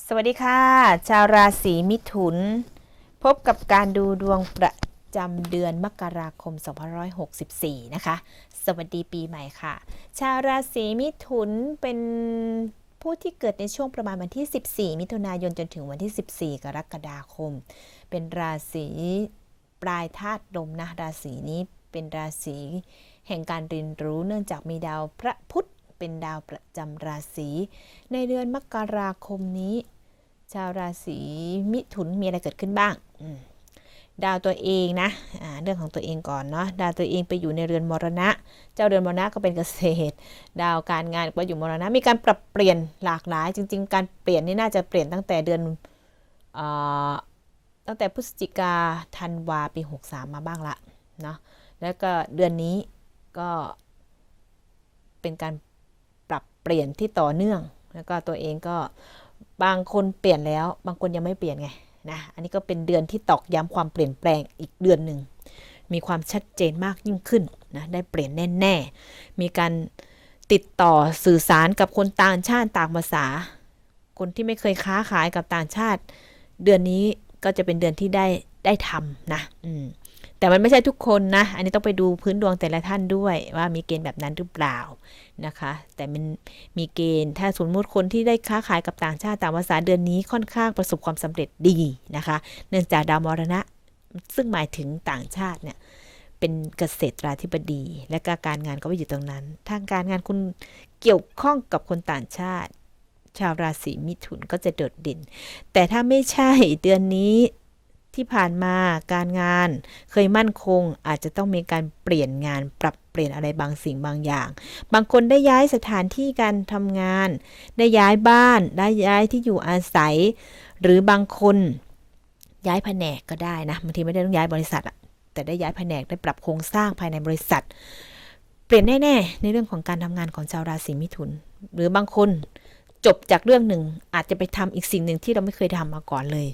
สวัสดีค่ะ ชาวราศีมิถุน พบกับการดูดวงประจำเดือนมกราคม 2564 นะคะ สวัสดีปีใหม่ค่ะ ชาวราศีมิถุนเป็นผู้ที่เกิดในช่วงประมาณวันที่ 14 มิถุนายนจนถึงวันที่ 14 กรกฎาคม เป็นราศีปลายธาตุลมนะราศีนี้เป็นราศีแห่งการเรียนรู้เนื่องจากมีดาวพระพุธ เป็นดาวประจำราศีในเดือนมกราคมนี้ ชาวราศีมิถุนมีอะไรเกิดขึ้นบ้างดาวตัวเองนะเรื่องของตัวเองก่อนเนาะดาวตัวเองไปอยู่ในเรือนมรณะ เจ้าเรือนมรณะก็เป็นเกษตร ดาวการงานก็อยู่มรณะ มีการปรับเปลี่ยนหลากหลาย จริง ๆ การเปลี่ยนนี่น่าจะเปลี่ยนตั้งแต่เดือนอตั้งแต่พฤศจิกาธันวาปี 63 มาบ้างละเนาะแล้วก็เดือนนี้ก็เป็นการ เปลี่ยนที่ต่อเนื่อง แล้วก็ตัวเองก็บางคนเปลี่ยนแล้ว บางคนยังไม่เปลี่ยนไงนะอันนี้ก็เป็นเดือนที่ตอกย้ำความเปลี่ยนแปลงอีกเดือนหนึ่งมีความชัดเจนมากยิ่งขึ้นนะได้เปลี่ยนแน่ๆ มีการติดต่อสื่อสารกับคนต่างชาติต่างภาษา คนที่ไม่เคยค้าขายกับต่างชาติ เดือนนี้ก็จะเป็นเดือนที่ได้ได้ทำนะ อืม แต่มันไม่ใช่ทุกคนนะ อันนี้ต้องไปดูพื้นดวงแต่ละท่านด้วยว่ามีเกณฑ์แบบนั้นหรือเปล่านะคะ แต่มันมีเกณฑ์ถ้าสมมติคนที่ได้ค้าขายกับต่างชาติต่างภาษาเดือนนี้ค่อนข้างประสบความสำเร็จดีนะคะ เนื่องจากดาวมรณะ ซึ่งหมายถึงต่างชาติเนี่ยเป็นเกษตราธิบดี และก็การงานก็ไปอยู่ตรงนั้น ทางการงานคุณเกี่ยวข้องกับคนต่างชาติ ชาวราศีมิถุนก็จะโดดเด่น แต่ถ้าไม่ใช่เดือนนี้ ที่ผ่านมาการงานเคยมั่นคงอาจจะต้องมีการเปลี่ยนงานปรับเปลี่ยนอะไรบางสิ่งบางอย่าง บางคนได้ย้ายสถานที่การทำงาน ได้ย้ายบ้านได้ย้ายที่อยู่อาศัย หรือบางคนย้ายแผนกก็ได้นะบางทีไม่ได้ต้องย้ายบริษัทแต่ได้ย้ายแผนกได้ปรับโครงสร้างภายในบริษัท เปลี่ยนแน่ๆในเรื่องของการทำงานของชาวราศีมิถุน หรือบางคนจบจากเรื่องหนึ่งอาจจะไปทำอีกสิ่งหนึ่งที่เราไม่เคยทำมาก่อนเลย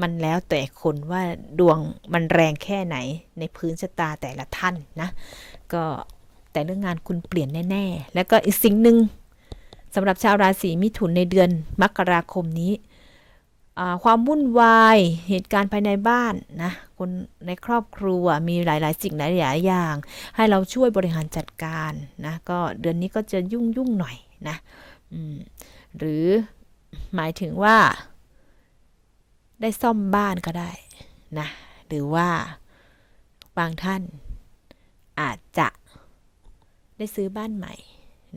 มันแล้วแต่คนว่าดวงมันแรงแค่ไหนในพื้นชะตาแต่ละท่านนะ ก็แต่เรื่องงานคุณเปลี่ยนแน่ ๆ แล้วก็อีกสิ่งหนึ่งสำหรับชาวราศีมิถุนในเดือนมกราคมนี้ ความวุ่นวายเหตุการณ์ภายในบ้านนะคนในครอบครัวมีหลายๆ สิ่งหลายๆอย่าง ให้เราช่วยบริหารจัดการนะก็เดือนนี้ก็จะยุ่งยุ่งๆหน่อยนะหรือหมายถึงว่า ได้ซ่อมบ้านก็ได้นะ หรือว่าบางท่านอาจจะได้ซื้อบ้านใหม่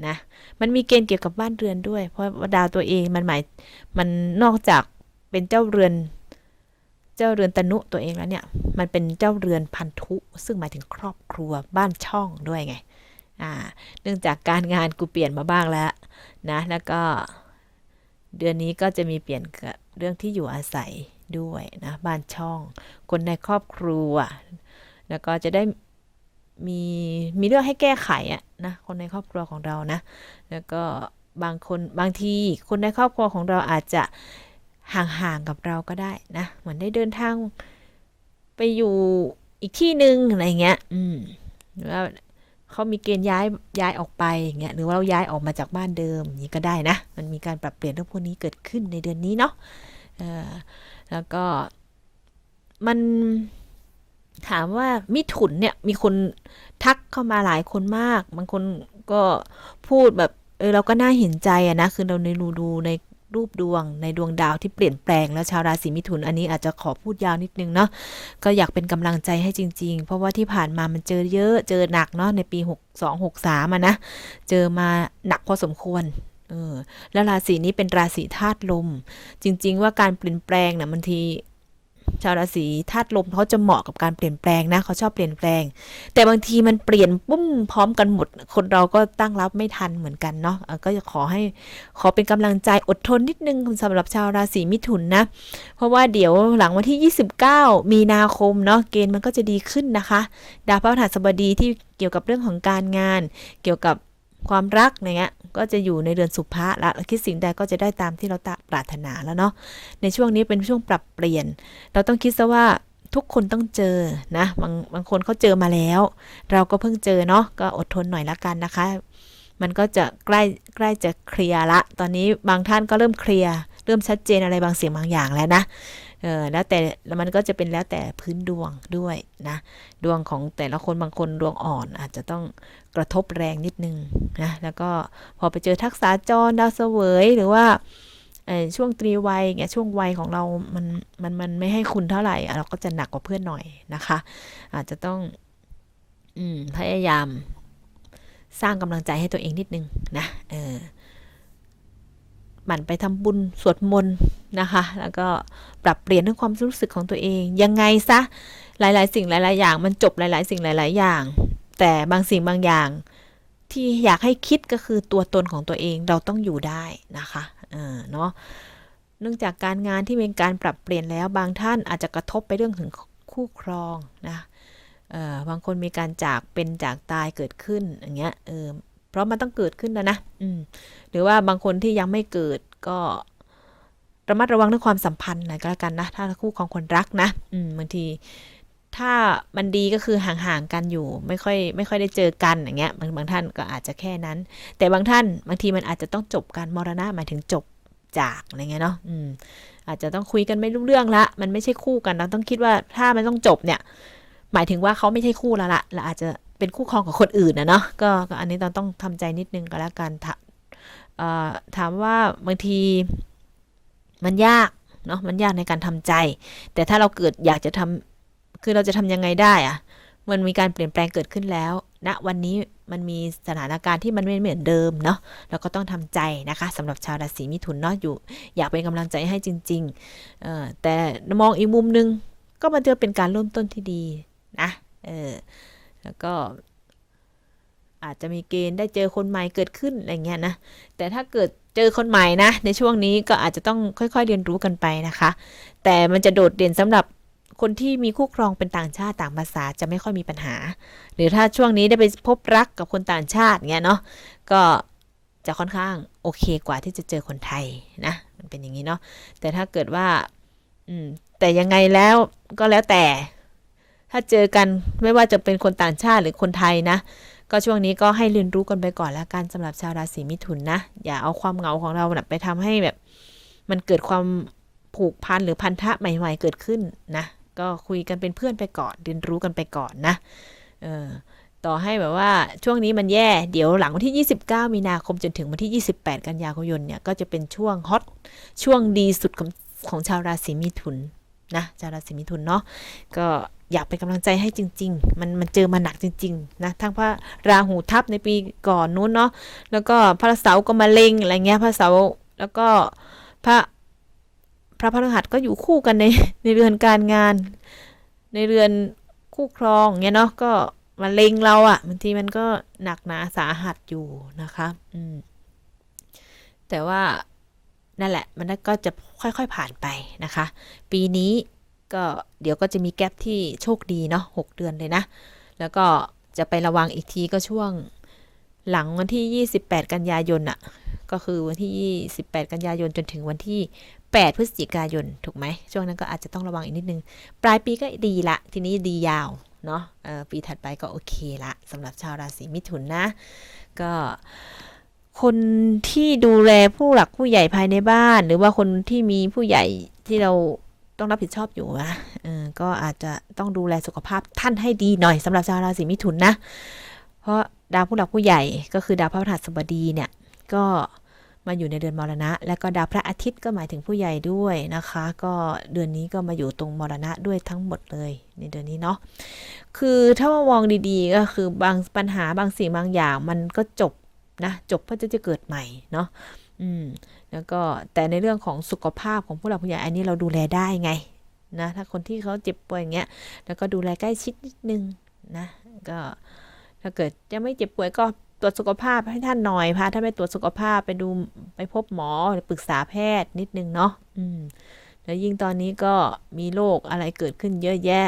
นะ มันมีเกณฑ์เกี่ยวกับบ้านเรือนด้วย เพราะว่าดาวตัวเองมันหมาย มันนอกจากเป็นเจ้าเรือน เจ้าเรือนตนุตัวเองแล้วเนี่ย มันเป็นเจ้าเรือนพันธุ ซึ่งหมายถึงครอบครัวบ้านช่องด้วยไง อ่า เนื่องจากการงานกูเปลี่ยนมาบ้างแล้วนะ แล้วก็เดือนนี้ก็จะมีเปลี่ยนกับ เรื่องที่อยู่อาศัยด้วยนะบ้านช่อง คนในครอบครัว แล้วก็จะได้มีมีเรื่องให้แก้ไขอะนะคนในครอบครัวของเรานะ แล้วก็บางคนบางทีคนในครอบครัวของเราอาจจะห่างๆกับเราก็ได้นะเหมือนได้เดินทางไปอยู่อีกที่หนึ่งอะไรเงี้ย อืมหรือว่า เขามีเกณฑ์ย้ายย้ายออกไปอย่างเงี้ยหรือว่าเราย้ายออกมาจากบ้านเดิมอย่างนี้ก็ได้นะ มันมีการปรับเปลี่ยนเรื่องพวกนี้เกิดขึ้นในเดือนนี้เนาะแล้วก็มันถามว่ามิถุนเนี่ยมีคนทักเข้ามาหลายคนมาก บางคนก็พูดแบบเออเราก็น่าเห็นใจอะนะ คือเราในดูดูใน รูปดวงในดวงดาวที่เปลี่ยนแปลงแล้วชาวราศีมิถุนอันนี้อาจจะขอพูดยาวนิดนึงเนาะก็อยากเป็นกำลังใจให้จริง ๆ เพราะว่าที่ผ่านมามันเจอเยอะเจอหนักเนาะในปี 6 2 6 3อะนะเจอมาหนักพอสมควรเออแล้วราศีนี้เป็นราศีธาตุลม จริง ๆ ว่าการเปลี่ยนแปลงนะบางที ชาวราศีธาตุลมเขาจะเหมาะกับการเปลี่ยนแปลงนะเขาชอบเปลี่ยนแปลง แต่บางทีมันเปลี่ยนปุ้มพร้อมกันหมด คนเราก็ตั้งรับไม่ทันเหมือนกันเนาะก็จะขอให้ขอเป็นกำลังใจอดทนนิดนึงสำหรับชาวราศีมิถุนนะ เพราะว่าเดี๋ยวหลังวันที่ 29 มีนาคมเนาะเกณฑ์มันก็จะดีขึ้นนะคะ ดาวพฤหัสบดีที่เกี่ยวกับเรื่องของการงาน เกี่ยวกับ ความรักอย่างเงี้ยก็จะอยู่ในเดือนสุภะละคิดสิ่งใดก็จะได้ตามที่เราตะปรารถนาแล้วเนาะในช่วงนี้เป็นช่วงปรับเปลี่ยน เราต้องคิดซะว่าทุกคนต้องเจอนะบางบางคนเขาเจอมาแล้ว เราก็เพิ่งเจอเนาะก็อดทนหน่อยละกันนะคะ มันก็จะใกล้ใกล้จะเคลียร์ละ ตอนนี้บางท่านก็เริ่มเคลียร์เริ่มชัดเจนอะไรบางสียงบางอย่างแล้วนะ เออแล้วแต่แล้วมันก็จะเป็นแล้วแต่พื้นดวงด้วยนะดวงของแต่ละคนบางคนดวงอ่อนอาจจะต้องกระทบแรงนิดนึงนะแล้วก็พอไปเจอทักษะจรดาวเสวยหรือว่าช่วงตรีวัยเงี้ยช่วงวัยของเรามันมันมันไม่ให้คุณเท่าไหร่เราก็จะหนักกว่าเพื่อนหน่อยนะคะ อาจจะต้องอพยายามสร้างกำลังใจให้ตัวเองนิดนึงนะเออ หมั่นไปทำบุญสวดมนต์นะคะ แล้วก็ปรับเปลี่ยนเรื่องความรู้สึกของตัวเอง ยังไงซะหลาย ๆ สิ่งหลาย ๆ อย่าง มันจบหลาย ๆ สิ่งหลาย ๆ อย่าง แต่บางสิ่งบางอย่าง ที่อยากให้คิดก็คือตัวตนของตัวเองเราต้องอยู่ได้นะคะเออเนาะเนื่องจากการงานที่เป็นการปรับเปลี่ยนแล้วบางท่านอาจจะกระทบไปเรื่องถึงคู่ครองนะเออบางคนมีการจากเป็นจากตายเกิดขึ้นอย่างเงี้ยเออ เพราะมันต้องเกิดขึ้นนะนะอืมหรือว่าบางคนที่ยังไม่เกิดก็ระมัดระวังเรื่องความสัมพันธ์หน่อยก็แล้วกันนะ ถ้าคู่ของคนรักนะอืมบางทีถ้ามันดีก็คือห่างๆกันอยู่ ไม่ค่อยไม่ค่อยได้เจอกันอย่างเงี้ยบางบางท่านก็อาจจะแค่นั้น แต่บางท่านบางทีมันอาจจะต้องจบการมรณะหมายถึงจบจากอะไรเงี้ยเนาะอืมอาจจะต้องคุยกันไม่รู้เรื่องละ มันไม่ใช่คู่กันเราต้องคิดว่าถ้ามันต้องจบเนี่ย หมายถึงว่าเขาไม่ใช่คู่แล้วละเราอาจจะ เป็นคู่ครองกับคนอื่นนะเนาะก็อันนี้เราต้องทำใจนิดนึงก็แล้วกันถาเอ่อถามว่าบางทีมันยากเนาะมันยากในการทำใจ แต่ถ้าเราเกิดอยากจะทำคือเราจะทำยังไงได้อะมันมีการเปลี่ยนแปลงเกิดขึ้นแล้วณวันนี้มันมีสถานการณ์ที่มันไม่เหมือนเดิมเนาะเราก็ต้องทำใจนะคะสำหรับชาวราศีมิถุนเนาะอยู่ อยากเป็นกำลังใจให้จริงๆแต่มองอีกมุมนึง ก็มันจะเป็นการเริ่มต้นที่ดีนะเออ แล้วก็อาจจะมีเกณฑ์ได้เจอคนใหม่เกิดขึ้นอะไรเงี้ยนะ แต่ถ้าเกิดเจอคนใหม่นะ ในช่วงนี้ก็อาจจะต้องค่อย ๆ เรียนรู้กันไปนะคะ แต่มันจะโดดเด่นสำหรับคนที่มีคู่ครองเป็นต่างชาติต่างภาษาจะไม่ค่อยมีปัญหา หรือถ้าช่วงนี้ได้ไปพบรักกับคนต่างชาติเงี้ยเนาะ ก็จะค่อนข้างโอเคกว่าที่จะเจอคนไทยนะ มันเป็นอย่างนี้เนาะ แต่ถ้าเกิดว่า อืม แต่ยังไงแล้วก็แล้วแต่ ถ้าเจอกันไม่ว่าจะเป็นคนต่างชาติหรือคนไทยนะ ก็ช่วงนี้ก็ให้เรียนรู้กันไปก่อนแล้วกันสำหรับชาวราศีมิถุนนะ อย่าเอาความเหงาของเราไปทำให้แบบ มันเกิดความผูกพันหรือพันธะใหม่ ๆ เกิดขึ้นนะ ก็คุยกันเป็นเพื่อนไปก่อน เรียนรู้กันไปก่อนนะเออต่อให้แบบว่าช่วงนี้มันแย่ เดี๋ยวหลังวันที่ 29 มีนาคมจนถึงวันที่ 28 กันยายนเนี่ยก็จะเป็นช่วงฮอตช่วงดีสุดของของชาวราศีมิถุน นะชาวราศีมิถุนเนาะก็อยากเป็นกำลังใจให้จริง ๆ มันมันเจอมาหนักจริง ๆ นะ ทั้งพระราหูทับในปีก่อนนู้นเนาะ แล้วก็พระเสาก็มาเล็งอะไรเงี้ย พระเสาแล้วก็พระพระพฤหัสก็อยู่คู่กันในในเรือนการงาน ในเรือนคู่ครองเงี้ยเนาะ ก็มาเล็งเราอะ่ะบางทีมันก็หนักหนาสาหัสอยู่นะคะ อืม แต่ว่า นั่นแหละ มันก็จะค่อยๆผ่านไปนะคะ ปีนี้ก็เดี๋ยวก็จะมีแกลบที่โชคดีเนาะหกเดือนเลยนะ แล้วก็จะไประวังอีกทีก็ช่วงหลังวันที่ 28 กันยายนอะ่ะก็คือวันที่ 28 กันยายนจนถึงวันที่ 8 พฤศจิกายน ถูกไหม ช่วงนั้นก็อาจจะต้องระวังอีกนิดนึง ปลายปีก็ดีละ ทีนี้ดียาว เนาะปีถัดไปก็โอเคละสำหรับชาวราศีมิถุนนะ ก็ คนที่ดูแลผู้หลักผู้ใหญ่ภายในบ้าน หรือว่าคนที่มีผู้ใหญ่ที่เราต้องรับผิดชอบอยู่นะก็อาจจะต้องดูแลสุขภาพท่านให้ดีหน่อยสำหรับชาวราศีมิถุนนะ เพราะดาวผู้หลักผู้ใหญ่ก็คือดาวพระพฤหัสบดีเนี่ยก็มาอยู่ในเดือนมรณะ และก็ดาวพระอาทิตย์ก็หมายถึงผู้ใหญ่ด้วยนะคะ ก็เดือนนี้ก็มาอยู่ตรงมรณะด้วยทั้งหมดเลยในเดือนนี้เนาะคือถ้ามามองดีๆก็คือบางปัญหาบางสิ่งบางอย่างมันก็จบ นะจบเพื่อจะจะเกิดใหม่เนาะอืมแล้วก็แต่ในเรื่องของสุขภาพของผู้หลักผู้ใหญ่อันนี้เราดูแลได้ไงนะถ้าคนที่เขาเจ็บป่วยอย่างเงี้ยแล้วก็ดูแลใกล้ชิดนิดนึงนะก็ถ้าเกิดจะไม่เจ็บป่วยก็ตรวจสุขภาพให้ท่านหน่อยพาท่านไปตรวจสุขภาพไปดูไปพบหมอหรือปรึกษาแพทย์นิดนึงเนาะอืมแล้วยิ่งตอนนี้ก็มีโรคอะไรเกิดขึ้นเยอะแยะ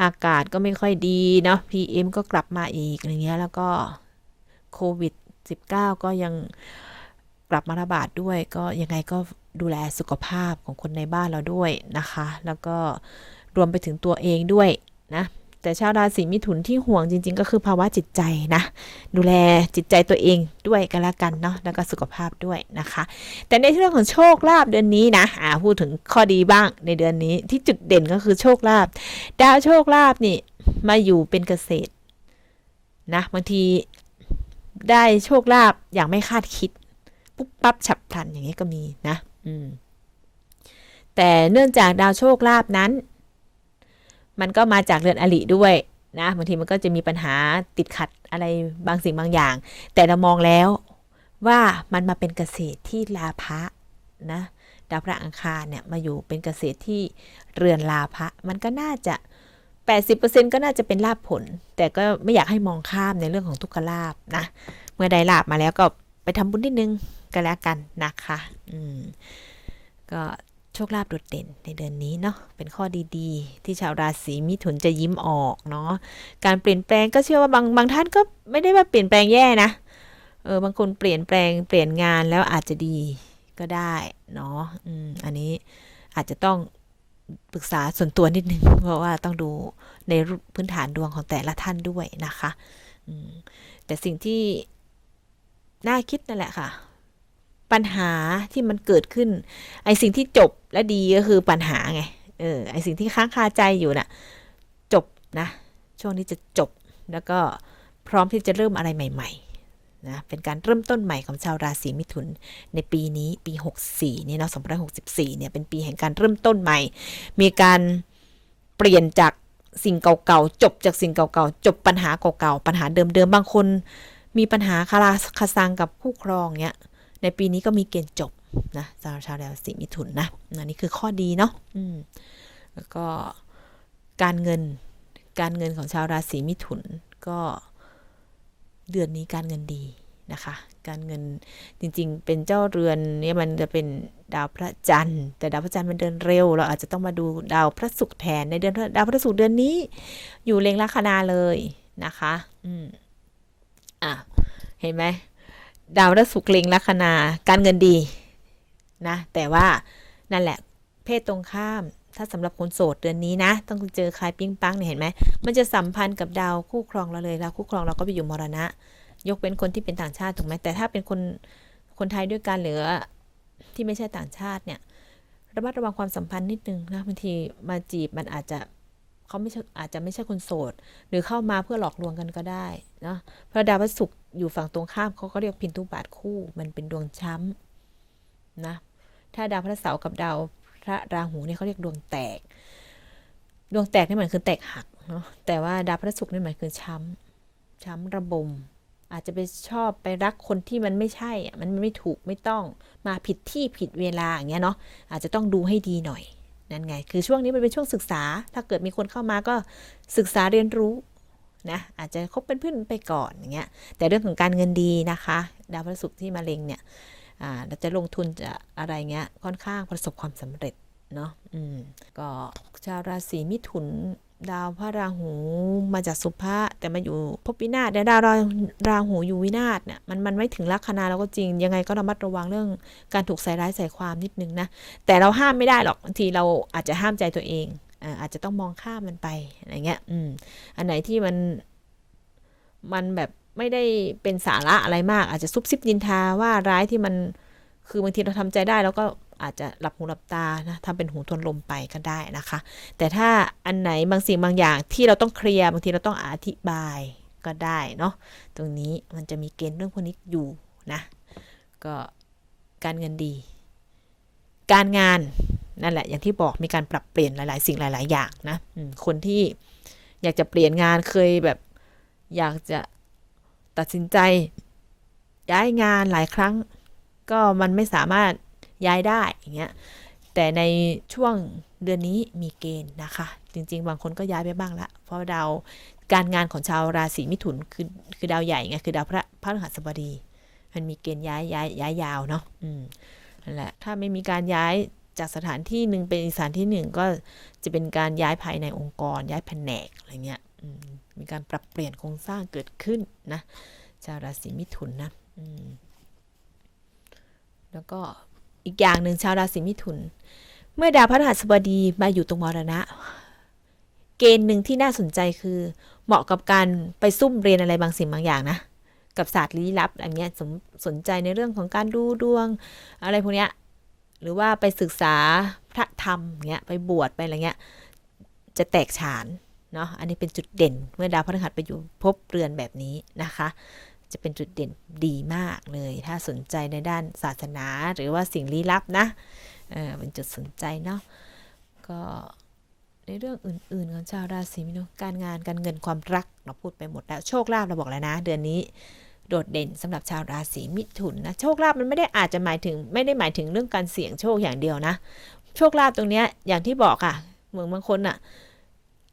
อากาศก็ไม่ค่อยดีเนาะ PM ก็กลับมาอีกอะไรเงี้ยแล้วก็โควิด -19 ก็ยังกลับมาระบาดด้วย ก็ยังไงก็ดูแลสุขภาพของคนในบ้านเราด้วยนะคะ แล้วก็รวมไปถึงตัวเองด้วยนะแต่ชาวราศีมิถุนที่ห่วงจริง ๆ ก็คือภาวะจิตใจนะ ดูแลจิตใจตัวเองด้วยกันละกันเนาะแล้วก็สุขภาพด้วยนะคะ แต่ในเรื่องของโชคลาภเดือนนี้นะอ่าพูดถึงข้อดีบ้างในเดือนนี้ที่จุดเด่นก็คือโชคลาภดาวโชคลาภนี่มาอยู่เป็นเกษตรนะบางที ได้โชคลาภอย่างไม่คาดคิด ปุ๊บปั๊บฉับพลันอย่างนี้ก็มีนะ อืม แต่เนื่องจากดาวโชคลาภนั้น มันก็มาจากเรือนอริด้วยนะบางทีมันก็จะมีปัญหาติดขัดอะไรบางสิ่งบางอย่าง แต่เรามองแล้วว่ามันมาเป็นเกษตรที่ลาภะนะดาวพระอังคารเนี่ยมาอยู่เป็นเกษตรที่เรือนลาภะมันก็น่าจะ 80%ก็น่าจะเป็นลาภผล แต่ก็ไม่อยากให้มองข้ามในเรื่องของทุกขลาภนะ เมื่อได้ลาบมาแล้วก็ไปทำบุญนิดนึงก็แล้วกันนะคะอืมก็โชคลาภโดดเด่นในเดือนนี้เนาะเป็นข้อดีๆ ที่ชาวราศีมิถุนจะยิ้มออกเนาะการเปลี่ยนแปลงก็เชื่อว่าบางบางท่านก็ไม่ได้ว่าเปลี่ยนแปลงแย่นะเออบางคนเปลี่ยนแปลงเปลี่ยนงานแล้วอาจจะดีก็ได้เนาะอืมอันนี้อาจจะต้อง ปรึกษาส่วนตัวนิดนึง เพราะว่าต้องดูในพื้นฐานดวงของแต่ละท่านด้วยนะคะแต่สิ่งที่น่าคิดนั่นแหละค่ะ ปัญหาที่มันเกิดขึ้น ไอสิ่งที่จบและดีก็คือปัญหาไงเออไอสิ่งที่ค้างคาใจอยู่น่ะ จบนะ ช่วงนี้จะจบแล้วก็พร้อมที่จะเริ่มอะไรใหม่ ๆ นะเป็นการเริ่มต้นใหม่ของชาวราศีมิถุน ในปีนี้ปี 64นี่เนาะ2564เนี่ยเป็นปีแห่งการเริ่มต้นใหม่ มีการเปลี่ยนจากสิ่งเก่าๆจบจากสิ่งเก่าๆจบปัญหาเก่าๆปัญหาเดิมๆบางคน มีปัญหาคาราคาซังกับคู่ครองเนี้ยในปีนี้ก็มีเกณฑ์จบนะสำหรับชาวราศีมิถุนนะอันนี้คือข้อดีเนาะอืมแล้วก็การเงินการเงินของชาวราศีมิถุนก็ เดือนนี้การเงินดีนะคะ การเงินจริงๆ เป็นเจ้าเรือนเนี่ยมันจะเป็นดาวพระจันทร์ แต่ดาวพระจันทร์มันเดินเร็ว เราอาจจะต้องมาดูดาวพระศุกร์แทนในเดือนดาวพระศุกร์เดือนนี้ อยู่เล็งลัคนาเลยนะคะ อืมอะเห็นไหมดาวพฤหัสเล็งลัคนาการเงินดีนะแต่ว่านั่นแหละเพศตรงข้าม ถ้าสำหรับคนโสดเดือนนี้นะ ต้องเจอใครปิ้งปังเนี่ยเห็นไหมมันจะสัมพันธ์กับดาวคู่ครองเราเลยแล้วคู่ครองเราก็ไปอยู่มรณะ ยกเป็นคนที่เป็นต่างชาติถูกไหมแต่ถ้าเป็นคนคนไทยด้วยกันหรือที่ไม่ใช่ต่างชาติเนี่ยระมัดระวังความสัมพันธ์นิดนึงนะบางทีมาจีบมันอาจจะเขาไม่อาจจะไม่ใช่คนโสด หรือเข้ามาเพื่อหลอกลวงกันก็ได้นะเพราะดาวพฤหัสอยู่ฝั่งตรงข้ามเขาก็เรียกพินทุบาทคู่ มันเป็นดวงช้ำนะถ้าดาวพระเสาร์กับดาว พระราหูเนี่ยเขาเรียกดวงแตก ดวงแตกนี่หมายคือแตกหักเนาะแต่ว่าดาวพระศุกร์นี่หมายคือช้ำช้ำระบม อาจจะไปชอบไปรักคนที่มันไม่ใช่อะมันไม่ถูกไม่ต้องมาผิดที่ผิดเวลาอย่างเงี้ยเนาะอาจจะต้องดูให้ดีหน่อยนั่นไง คือช่วงนี้มันเป็นช่วงศึกษา ถ้าเกิดมีคนเข้ามาก็ศึกษาเรียนรู้นะ อาจจะคบเป็นเพื่อนไปก่อนอย่างเงี้ย แต่เรื่องของการเงินดีนะคะ ดาวพฤหัสที่มาเล็งเนี่ย เราจะลงทุนจะอะไรเงี้ยค่อนข้างประสบความสำเร็จเนาะอืมก็ชาวราศีมิถุนดาวพระราหูมาจากสุภะแต่มาอยู่พบวินาศแต่ดาวราราหูอยู่วินาศเนี่ยมันมันไม่ถึงลัคนาแล้วก็จริง ยังไงก็ระมัดระวังเรื่องการถูกใส่ร้ายใส่ความนิดนึงนะ แต่เราห้ามไม่ได้หรอกบางทีเราอาจจะห้ามใจตัวเองอาจจะต้องมองข้ามมันไปอะไรเงี้ยอืมอันไหนที่มันมันแบบ ไม่ได้เป็นสาระอะไรมาก อาจจะซุบซิบยินทาว่าร้ายที่มันคือบางทีเราทำใจได้แล้วก็อาจจะหลับหูหลับตานะทำเป็นหูทวนลมไปก็ได้นะคะ แต่ถ้าอันไหนบางสิ่งบางอย่างที่เราต้องเคลียร์บางทีเราต้องอธิบายก็ได้เนาะตรงนี้มันจะมีเกณฑ์เรื่องพวกนี้อยู่นะก็การเงินดี การงานนั่นแหละอย่างที่บอกมีการปรับเปลี่ยนหลายๆ สิ่งหลาย ๆ อย่างนะคนที่อยากจะเปลี่ยนงานเคยแบบอยากจะ ตัดสินใจ ย้ายงานหลายครั้ง ก็มันไม่สามารถย้ายได้อย่างเงี้ยแต่ในช่วงเดือนนี้มีเกณฑ์นะคะ จริง ๆ บางคนก็ย้ายไปบ้างละเพราะดาวการงานของชาวราศีมิถุนคือคือดาวใหญ่ไงคือดาวพระพระฤหัสบดี มันมีเกณฑ์ย้ายย้ายย้ายยาวเนาะอืมนั่นแหละถ้าไม่มีการย้ายจากสถานที่หนึ่งเป็นอีกสถานที่หนึ่งก็จะเป็นการย้ายภายในองค์กร ย้ายแผนกอะไรเงี้ย มีการปรับเปลี่ยนโครงสร้างเกิดขึ้นนะชาวราศีมิถุนนะแล้วก็อีกอย่างหนึ่งชาวราศีมิถุน เมื่อดาวพฤหัสบดีมาอยู่ตรงมรณะ เกณฑ์หนึ่งที่น่าสนใจคือ เหมาะกับการไปซุ่มเรียนอะไรบางสิ่งบางอย่างนะกับศาสตร์ลี้ลับอันเนี้ยสนสนใจในเรื่องของการดูดวงอะไรพวกเนี้ยหรือว่าไปศึกษาพระธรรมเงี้ยไปบวชไปอะไรเงี้ยจะแตกฉาน เนาะอันนี้เป็นจุดเด่นเมื่อดาวพฤหัสไปอยู่ภพเรือนแบบนี้นะคะ จะเป็นจุดเด่นดีมากเลย ถ้าสนใจในด้านศาสนาหรือว่าสิ่งลี้ลับนะเออเป็นจุดสนใจเนาะก็ในเรื่องอื่นๆของชาวราศีมิถุนการงานการเงินความรักเราพูดไปหมดแล้วโชคลาภเราบอกแล้วนะ เดือนนี้โดดเด่นสำหรับชาวราศีมิถุนนะโชคลาภมันไม่ได้อาจจะหมายถึงไม่ได้หมายถึงเรื่องการเสี่ยงโชคอย่างเดียวนะ โชคลาภตรงเนี้ยอย่างที่บอกค่ะเหมือนบางคนอะ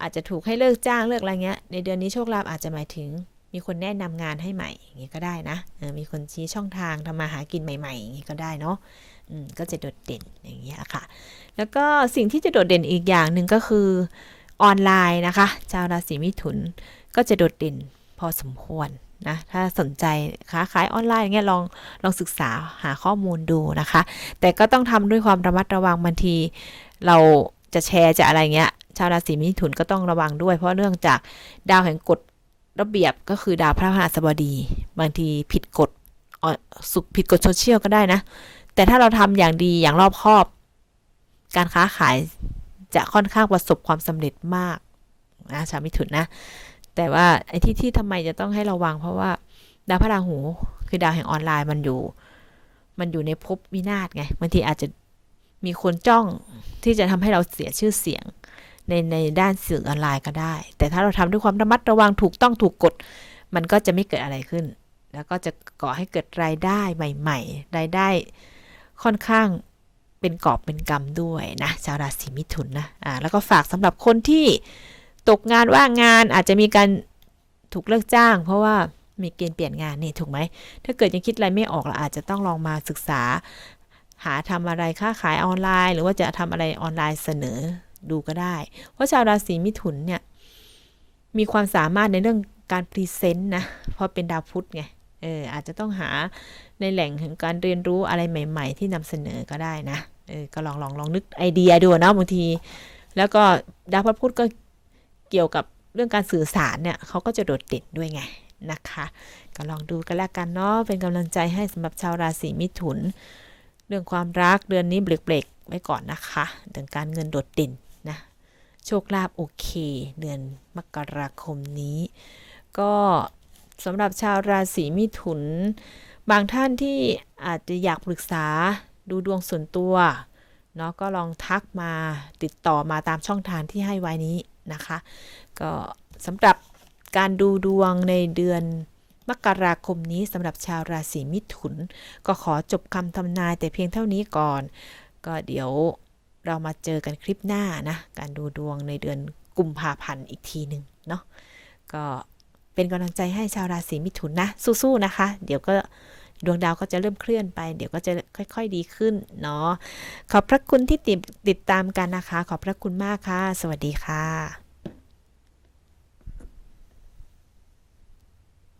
อาจจะถูกให้เลิกจ้างเลิกอะไรเงี้ย ในเดือนนี้โชคลาภอาจจะหมายถึง มีคนแนะนำงานให้ใหม่อย่างนี้ก็ได้นะมีคนชี้ช่องทางทำมาหากินใหม่ๆอย่างนี้ก็ได้เนาะอืมก็จะโดดเด่นอย่างเงี้ยค่ะ แล้วก็สิ่งที่จะโดดเด่นอีกอย่างหนึ่งก็คือออนไลน์นะคะชาวราศีมิถุนก็จะโดดเด่นพอสมควรนะถ้าสนใจค้าขายออนไลน์อย่างเงี้ยลองลองศึกษาหาข้อมูลดูนะคะ แต่ก็ต้องทำด้วยความระมัดระวังบางที เราจะแชร์จะอะไรเงี้ย ชาวราศีมิถุนก็ต้องระวังด้วย เพราะเนื่องจากดาวแห่งกฎระเบียบก็คือดาวพระพฤหัสบดี บางทีผิดกฎอสุผิดกฎโซเชียลก็ได้นะ แต่ถ้าเราทำอย่างดีอย่างรอบคอบ การค้าขายจะค่อนข้างประสบความสำเร็จมากนะชาวมิถุนนะ แต่ว่าไอ้ที่ที่ทำไมจะต้องให้ระวัง เพราะว่าดาวพระราหู คือดาวแห่งออนไลน์มันอยู่ มันอยู่ในภพวินาศไงบางทีอาจจะมีคนจ้องที่จะทำให้เราเสียชื่อเสียง ในในด้านสื่อออนไลน์ก็ได้ แต่ถ้าเราทำด้วยความระมัดระวังถูกต้องถูกกฎมันก็จะไม่เกิดอะไรขึ้น แล้วก็จะก่อให้เกิดรายได้ใหม่ ๆ รายได้ค่อนข้างเป็นกอบเป็นกำด้วยนะชาวราศีมิถุนนะอ่าแล้วก็ฝากสำหรับคนที่ตกงานว่างงานอาจจะมีการถูกเลิกจ้าง เพราะว่ามีเกณฑ์เปลี่ยนงานนี่ถูกไหม ถ้าเกิดยังคิดอะไรไม่ออกเราอาจจะต้องลองมาศึกษา หาทำอะไรค้าขายออนไลน์ หรือว่าจะทำอะไรออนไลน์เสนอ ดูก็ได้ เพราะชาวราศีมิถุนเนี่ย มีความสามารถในเรื่องการพรีเซนต์นะ เพราะเป็นดาวพุธไง เอออาจจะต้องหาในแหล่งแห่งการเรียนรู้อะไรใหม่ ๆ ที่นำเสนอก็ได้นะ เออก็ลองลองลองนึกไอเดียดูนะบางที แล้วก็ดาวพระพุธก็เกี่ยวกับเรื่องการสื่อสารเนี่ยเขาก็จะโดดเด่นด้วยไงนะคะก็ลองดูกันแล้วกันเนาะเป็นกำลังใจให้สำหรับชาวราศีมิถุน เรื่องความรักเดือนนี้เบรกๆไว้ก่อนนะคะเรื่องการเงินโดดเด่น โชคลาภโอเค เดือนมกราคมนี้ ก็สำหรับชาวราศีมิถุน บางท่านที่อาจจะอยากปรึกษาดูดวงส่วนตัวเนาะก็ลองทักมาติดต่อมาตามช่องทางที่ให้ไว้นี้นะคะ ก็สำหรับการดูดวงในเดือนมกราคมนี้สำหรับชาวราศีมิถุน ก็ขอจบคำทำนายแต่เพียงเท่านี้ก่อน ก็เดี๋ยว เรามาเจอกันคลิปหน้านะ การดูดวงในเดือนกุมภาพันธ์อีกทีหนึ่งเนาะก็เป็นกำลังใจให้ชาวราศีมิถุนนะ สู้ๆนะคะ เดี๋ยวก็ดวงดาวก็จะเริ่มเคลื่อนไป เดี๋ยวก็จะค่อย ๆดีขึ้นเนาะขอบพระคุณที่ติดติดตามกันนะคะ ขอบพระคุณมากค่ะ สวัสดีค่ะ